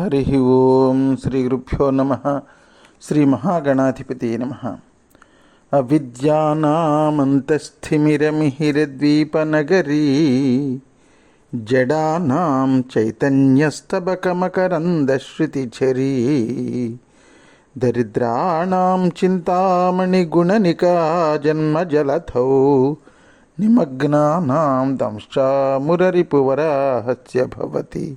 హరి ఓం శ్రీ గురుభ్యో నమ. శ్రీ మహాగణాధిపతి నమ. అవిద్యానామంతస్థిమిరమిహిరద్వీపనగరీ. జడానాం చైతన్యస్తబకమకరందశ్రుతిఝరీ దరిద్రాణం చింతామణిగుణనికా జన్మజలథౌ నిమగ్నానాం దంశామురరిపువరాహస్య భవతి.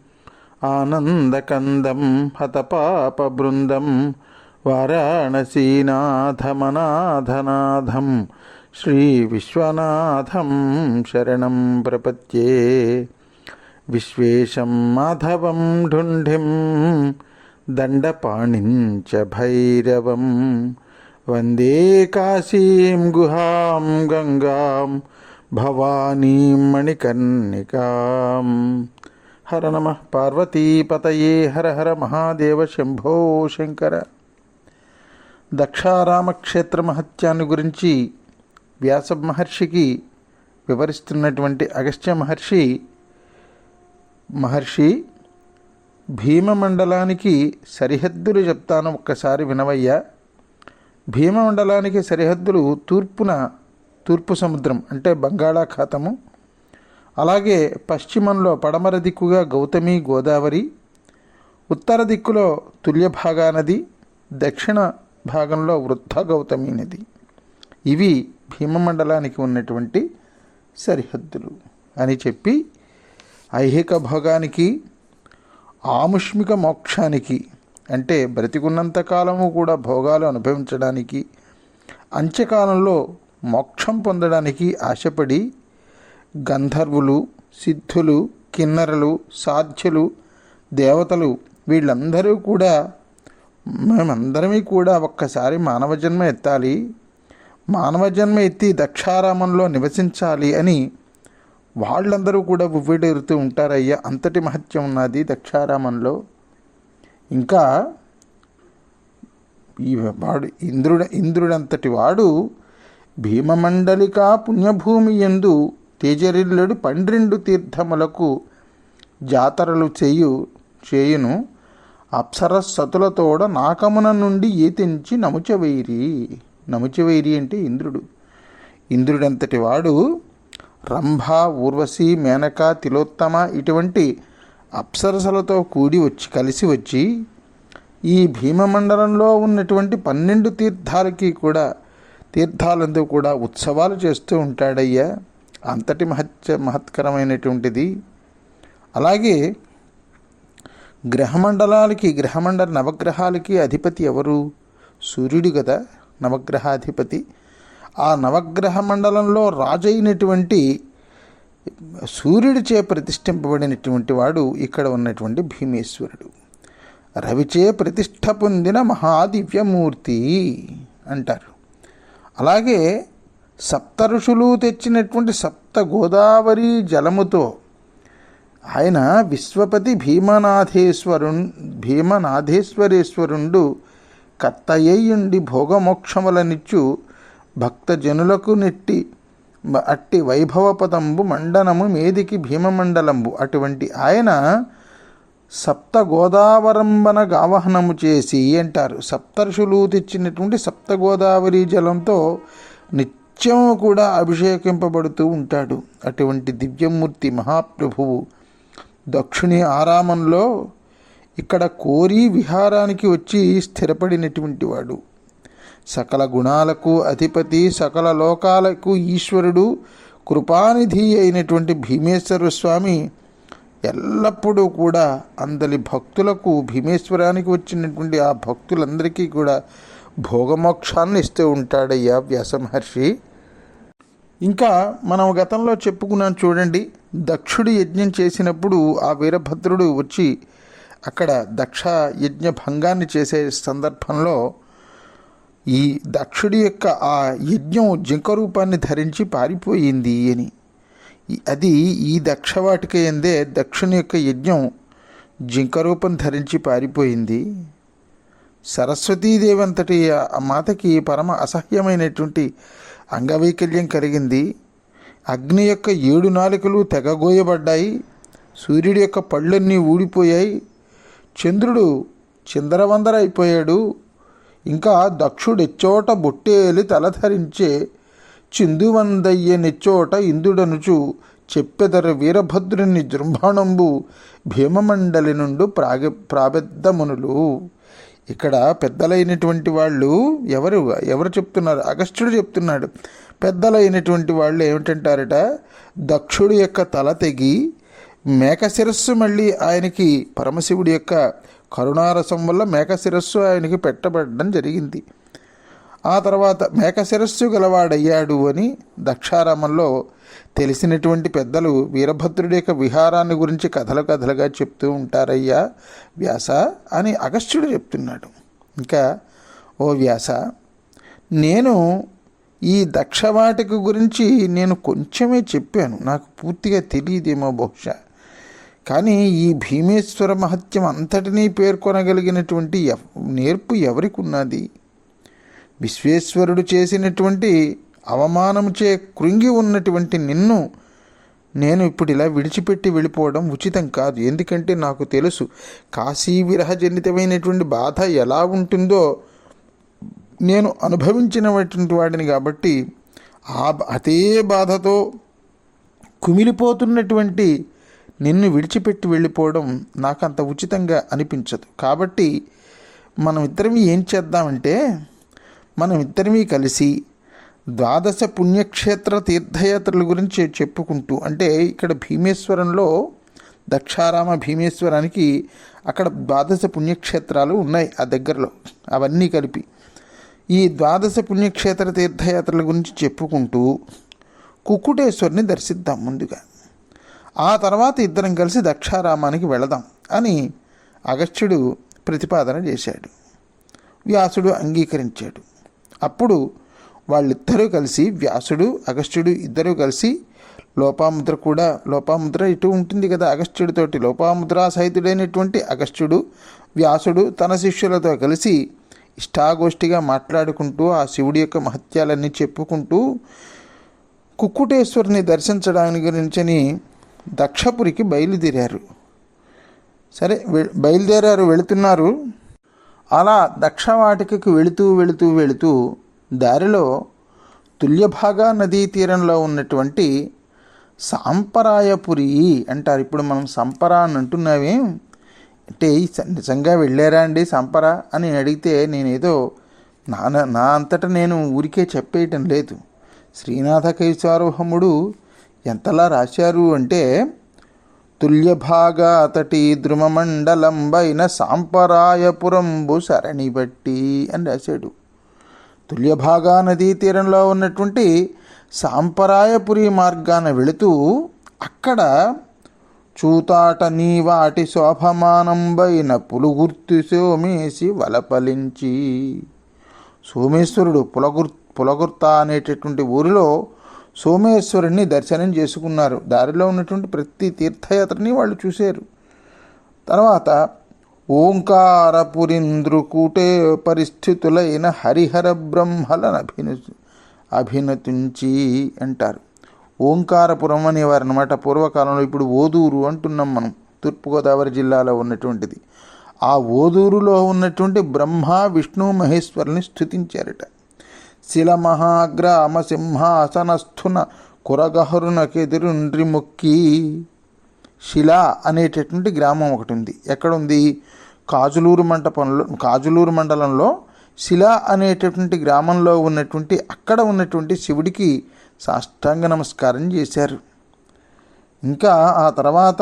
ఆనందకందం హతపాపబృందం వారాణసీనాథమనాథనాథం శ్రీ విశ్వనాథం శరణం ప్రపత్యే. విశ్వేశం మాధవం ఢుంఢిం దండపాణించ భైరవం. వందే కాశీం గుహాం గంగాం భవానీం మణికర్ణికాం. హర నమ పార్వతీపతయే హర హర మహాదేవ శంభో శంకర. దక్షారామక్షేత్ర మహత్యాన్ని గురించి వ్యాస మహర్షికి వివరిస్తున్నటువంటి అగస్త్య మహర్షి మహర్షి భీమమండలానికి సరిహద్దులు చెప్తాను ఒక్కసారి వినవయ్యా. భీమమండలానికి సరిహద్దులు తూర్పున తూర్పు సముద్రం అంటే బంగాళాఖాతము అలాగే పశ్చిమంలో పడమర దిక్కుగా గౌతమి గోదావరి ఉత్తర దిక్కులో తుల్యభాగా నది దక్షిణ భాగంలో వృద్ధ గౌతమి నది. ఇవి భీమమండలానికి ఉన్నటువంటి సరిహద్దులు అని చెప్పి ఐహిక భోగానికి ఆముష్మిక మోక్షానికి అంటే బ్రతికున్నంత కాలము కూడా భోగాలు అనుభవించడానికి అంత్యకాలంలో మోక్షం పొందడానికి ఆశపడి గంధర్వులు సిద్ధులు కిన్నరలు సాధ్యులు దేవతలు వీళ్ళందరూ కూడా మేమందరమీ కూడా ఒక్కసారి మానవ జన్మ ఎత్తాలి. మానవ జన్మ ఎత్తి దక్షారామంలో నివసించాలి అని వాళ్ళందరూ కూడా ఉవ్విడెరుతూ ఉంటారయ్యా. అంతటి మహత్యం ఉన్నది దక్షారామంలో. ఇంకా ఈ వాడు ఇంద్రుడు ఇంద్రుడంతటి వాడు భీమమండలికా పుణ్యభూమి ఎందు తేజరిల్లుడు పన్నెండు తీర్థములకు జాతరలు చేయు చేయును. అప్సరసతులతోడ నాకమున నుండి ఈతించి నముచవైరి. నముచవైరి అంటే ఇంద్రుడు. ఇంద్రుడంతటి వాడు రంభ ఊర్వశి మేనక తిలోత్తమ ఇటువంటి అప్సరసలతో కూడి వచ్చి కలిసి వచ్చి ఈ భీమమండలంలో ఉన్నటువంటి పన్నెండు తీర్థాలకి కూడా తీర్థాలందు కూడా ఉత్సవాలు చేస్తూ ఉంటాడయ్యా. అంతటి మహత్య మహత్కరమైనటువంటిది. అలాగే గ్రహమండలాలకి గ్రహమండల నవగ్రహాలకి అధిపతి ఎవరు? సూర్యుడు కదా నవగ్రహాధిపతి. ఆ నవగ్రహ మండలంలో రాజైనటువంటి సూర్యుడిచే ప్రతిష్ఠింపబడినటువంటి వాడు ఇక్కడ ఉన్నటువంటి భీమేశ్వరుడు. రవిచే ప్రతిష్ట పొందిన మహాదివ్యమూర్తి అంటారు. అలాగే సప్త ఋషులు తెచ్చినటువంటి సప్త గోదావరి జలముతో ఆయన విశ్వపతి భీమనాథేశ్వరు భీమనాథేశ్వరేశ్వరుండు కత్తయ్యుండి భోగమోక్షములనిచ్చు భక్తజనులకు నెట్టి అట్టి వైభవపదంబు మండనము మేదికి భీమమండలంబు. అటువంటి ఆయన సప్త గోదావరంబన గావహనము చేసి అంటారు. సప్తర్షులు తెచ్చినటువంటి సప్త గోదావరి జలంతో నిత్య కూడా అభిషేకింపబడుతూ ఉంటాడు. అటువంటి దివ్యమూర్తి మహాప్రభువు దక్షిణి ఆరామంలో ఇక్కడ కోరి విహారానికి వచ్చి స్థిరపడినటువంటి వాడు. సకల గుణాలకు అధిపతి సకల లోకాలకు ఈశ్వరుడు కృపానిధి అయినటువంటి భీమేశ్వర స్వామి ఎల్లప్పుడూ కూడా అందరి భక్తులకు భీమేశ్వరానికి వచ్చినటువంటి ఆ భక్తులందరికీ కూడా భోగమోక్షాన్ని ఇస్తూ ఉంటాడయ్యా వ్యాస మహర్షి. ఇంకా మనం గతంలో చెప్పుకున్నాం చూడండి దక్షుడు యజ్ఞం చేసినప్పుడు ఆ వీరభద్రుడు వచ్చి అక్కడ దక్ష యజ్ఞ భంగాన్ని చేసే సందర్భంలో ఈ దక్షుడి యొక్క ఆ యజ్ఞం జింక రూపాన్ని ధరించి పారిపోయింది అని. అది ఈ దక్షవాటిక ఎందే దక్షుని యొక్క యజ్ఞం జింక రూపం ధరించి పారిపోయింది. సరస్వతీదేవి అంతటి ఆ మాతకి పరమ అసహ్యమైనటువంటి అంగవైకల్యం కలిగింది. అగ్ని యొక్క ఏడు నాలుకలు తెగగోయబడ్డాయి. సూర్యుడి యొక్క పళ్ళన్నీ ఊడిపోయాయి. చంద్రుడు చిందరవందర అయిపోయాడు. ఇంకా దక్షుడెచ్చోట బొట్టేలి తలధరించే చిందువందయ్య నెచ్చోట ఇందుడనుచు చెప్పెదర వీరభద్రుని జృంభాణంబు భీమమండలి నుండు ప్రాగ ప్రాబెద్దమునులు. ఇక్కడ పెద్దలైనటువంటి వాళ్ళు ఎవరు ఎవరు చెప్తున్నారు? అగస్త్యుడు చెప్తున్నాడు. పెద్దలైనటువంటి వాళ్ళు ఏమిటంటారట? దక్షుడు యొక్క తల తెగి మేక శిరస్సు మళ్ళీ ఆయనకి పరమశివుడి యొక్క కరుణారసం వల్ల మేక శిరస్సు ఆయనకి పెట్టబడడం జరిగింది. ఆ తర్వాత మేక శిరస్సు గలవాడయ్యాడు అని దక్షారామంలో తెలిసినటువంటి పెద్దలు వీరభద్రుడి యొక్క విహారాన్ని గురించి కథలు కథలుగా చెప్తూ ఉంటారయ్యా వ్యాస అని అగస్త్యుడు చెప్తున్నాడు. ఇంకా ఓ వ్యాస నేను ఈ దక్షవాటిక గురించి నేను కొంచెమే చెప్పాను. నాకు పూర్తిగా తెలియదేమో బహుశా. కానీ ఈ భీమేశ్వర మహత్యం అంతటినీ పేర్కొనగలిగినటువంటి నేర్పు ఎవరికి ఉన్నది విశ్వేశ్వరుడు చేసినటువంటి అవమానముచే కృంగి ఉన్నటువంటి నిన్ను నేను ఇప్పుడు ఇలా విడిచిపెట్టి వెళ్ళిపోవడం ఉచితం కాదు. ఎందుకంటే నాకు తెలుసు కాశీ విరహజనితమైనటువంటి బాధ ఎలా ఉంటుందో నేను అనుభవించినటువంటి వాడిని కాబట్టి ఆ అదే బాధతో కుమిలిపోతున్నటువంటి నిన్ను విడిచిపెట్టి వెళ్ళిపోవడం నాకు అంత ఉచితంగా అనిపించదు. కాబట్టి మనం ఇద్దరం ఏం చేద్దామంటే మనం ఇద్దరమీ కలిసి ద్వాదశ పుణ్యక్షేత్ర తీర్థయాత్రల గురించి చెప్పుకుంటూ అంటే ఇక్కడ భీమేశ్వరంలో దక్షారామ భీమేశ్వరానికి అక్కడ ద్వాదశ పుణ్యక్షేత్రాలు ఉన్నాయి ఆ దగ్గరలో అవన్నీ కలిపి. ఈ ద్వాదశ పుణ్యక్షేత్ర తీర్థయాత్రల గురించి చెప్పుకుంటూ కుక్కుటేశ్వరిని దర్శిద్దాం ముందుగా. ఆ తర్వాత ఇద్దరం కలిసి దక్షారామానికి వెళదాం అని అగస్త్యుడు ప్రతిపాదన చేశాడు. వ్యాసుడు అంగీకరించాడు. అప్పుడు వాళ్ళిద్దరూ కలిసి వ్యాసుడు అగస్త్యుడు ఇద్దరూ కలిసి లోపాముద్ర కూడా లోపాముద్ర ఇటు ఉంటుంది కదా అగస్త్యుడితోటి లోపాముద్ర సహితుడైనటువంటి అగస్త్యుడు వ్యాసుడు తన శిష్యులతో కలిసి ఇష్టాగోష్ఠిగా మాట్లాడుకుంటూ ఆ శివుడి యొక్క మహత్యాలన్నీ చెప్పుకుంటూ కుక్కుటేశ్వరుని దర్శించడానికి గురించని దక్షపురికి బయలుదేరారు. సరే బయలుదేరారు వెళుతున్నారు. అలా దక్షవాటికకు వెళుతూ వెళుతూ వెళుతూ దారిలో తుల్యభాగా నదీ తీరంలో ఉన్నటువంటి సాంపరాయపురి అంటారు. ఇప్పుడు మనం సంపర అని అంటున్నామే. అంటే నిజంగా వెళ్ళారా అండి సంపర అని అడిగితే నేనేదో నా నా అంతటా నేను ఊరికే చెప్పేయటం లేదు. శ్రీనాథ కైసార్వహముడు ఎంతలా రాశారు అంటే తుల్యభాగా అతటి ద్రుమమండలంబైన సాంపరాయపురంబు సరణి బట్టి అని రాశాడు. తుల్యభాగా నదీ తీరంలో ఉన్నటువంటి సాంపరాయపురి మార్గాన వెళుతూ అక్కడ చూతాట నీ వాటి శోభమానంబైన పులుగుర్తి సోమేసి వలపలించి. సోమేశ్వరుడు పులగుర్ పులగుర్త అనేటటువంటి ఊరిలో సోమేశ్వరుణ్ణి దర్శనం చేసుకున్నారు. దారిలో ఉన్నటువంటి ప్రతి తీర్థయాత్రని వాళ్ళు చూశారు. తర్వాత ఓంకారపురింద్రుకూటే పరిస్థితులైన హరిహర బ్రహ్మలను అభినతించి అంటారు. ఓంకారపురం అనేవారు అనమాట పూర్వకాలంలో ఇప్పుడు ఓదూరు అంటున్నాం మనం తూర్పుగోదావరి జిల్లాలో ఉన్నటువంటిది. ఆ ఓదూరులో ఉన్నటువంటి బ్రహ్మ విష్ణు మహేశ్వరుని స్థుతించారట. శిల మహాగ్రామ సింహాసనస్థున కురగహరునకెదురుండ్రి మొక్కి శిల అనేటటువంటి గ్రామం ఒకటి ఉంది ఎక్కడుంది? కాజులూరు మంటపంలో కాజులూరు మండలంలో శిల అనేటటువంటి గ్రామంలో ఉన్నటువంటి అక్కడ ఉన్నటువంటి శివుడికి సాష్టాంగ నమస్కారం చేశారు. ఇంకా ఆ తర్వాత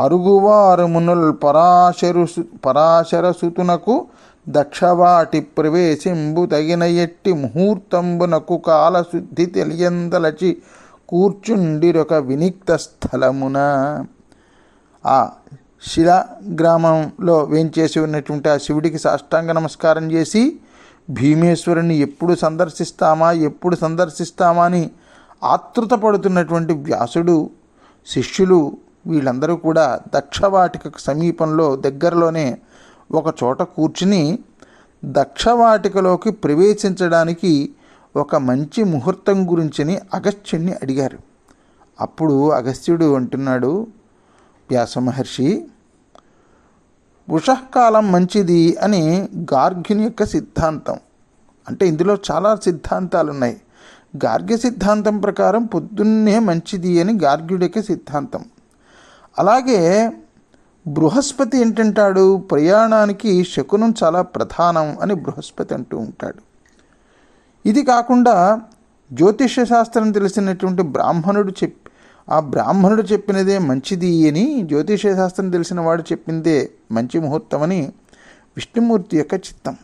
అరుగువారు మునుల్ పరాశరు పరాశర సుతునకు దక్షవాటి ప్రవేశింబు తగిన ఎట్టి ముహూర్తంబునకు కాలశుద్ధి తెలియందలచి కూర్చుండిరొక వినిక్త స్థలమున. ఆ శిలా గ్రామంలో వేంచేసి ఉన్నటువంటి ఆ శివుడికి సాష్టాంగ నమస్కారం చేసి భీమేశ్వరుని ఎప్పుడు సందర్శిస్తామా ఎప్పుడు సందర్శిస్తామా అని ఆతృత పడుతున్నటువంటి వ్యాసుడు శిష్యులు వీళ్ళందరూ కూడా దక్షవాటికకు సమీపంలో దగ్గరలోనే ఒక చోట కూర్చుని దక్షవాటికలోకి ప్రవేశించడానికి ఒక మంచి ముహూర్తం గురించిని అగస్త్యుణ్ణి అడిగారు. అప్పుడు అగస్త్యుడు అంటున్నాడు వ్యాస మహర్షి ఉషఃకాలం మంచిది అని గార్గ్యుని యొక్క సిద్ధాంతం. అంటే ఇందులో చాలా సిద్ధాంతాలు ఉన్నాయి గార్గ్య సిద్ధాంతం ప్రకారం పొద్దున్నే మంచిది అని గార్గ్యుడి యొక్క సిద్ధాంతం. అలాగే బృహస్పతి ఏంటంటాడు? ప్రయాణానికి శకునం చాలా ప్రధానం అని బృహస్పతి అంటూ ఉంటాడు. ఇది కాకుండా జ్యోతిష్య శాస్త్రం తెలిసినటువంటి బ్రాహ్మణుడు చెప్ ఆ బ్రాహ్మణుడు చెప్పినదే మంచిది అని జ్యోతిషశాస్త్రం తెలిసిన వాడు చెప్పిందే మంచి ముహూర్తం అని విష్ణుమూర్తి యొక్క చిత్తం.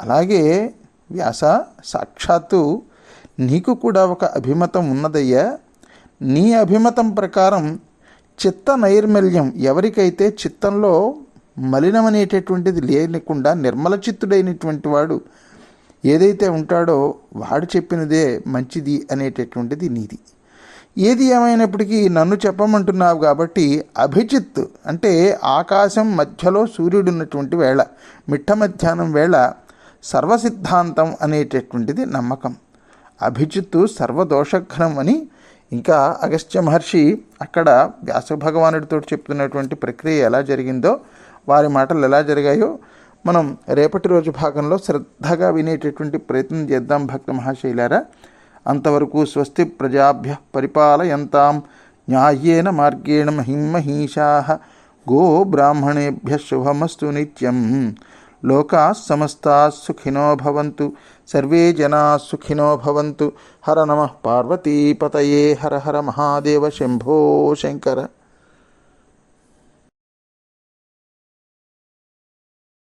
అలాగే వ్యాస సాక్షాత్తు నీకు కూడా ఒక అభిమతం ఉన్నదయ్యా. నీ అభిమతం ప్రకారం చిత్త నైర్మల్యం ఎవరికైతే చిత్తంలో మలినం అనేటటువంటిది లేకుండా నిర్మల చిత్తుడైనటువంటి వాడు ఏదైతే ఉంటాడో వాడు చెప్పినదే మంచిది అనేటటువంటిది నీది. ఏది ఏమైనప్పటికీ నన్ను చెప్పమంటున్నావు కాబట్టి అభిజిత్ అంటే ఆకాశం మధ్యలో సూర్యుడు ఉన్నటువంటి వేళ మిట్ట మధ్యాహ్నం వేళ సర్వసిద్ధాంతం అనేటటువంటిది నమ్మకం. అభిజిత్తు సర్వదోషఘ్నం అని ఇంకా అగస్త్య మహర్షి అక్కడ వ్యాస భగవానుడితో చెప్తున్నటువంటి ప్రక్రియ ఎలా జరిగిందో వారి మాటలు ఎలా జరిగాయో మనం రేపటి రోజు భాగంలో శ్రద్ధగా వినేటటువంటి ప్రయత్నం చేద్దాం భక్త మహాశైలారా. అంతవరకు స్వస్తి ప్రజాభ్య పరిపాలయంతాం. న్యాయేన మార్గేణ మహిమహీషా గో బ్రాహ్మణేభ్య శుభమస్తు నిత్యం. లోకా సమస్తా సుఖినో భవంతు. సర్వే జనా సుఖినో భవంతు. హర నమ పార్వతీపతయే. హర హర మహాదేవ శంభో శంకర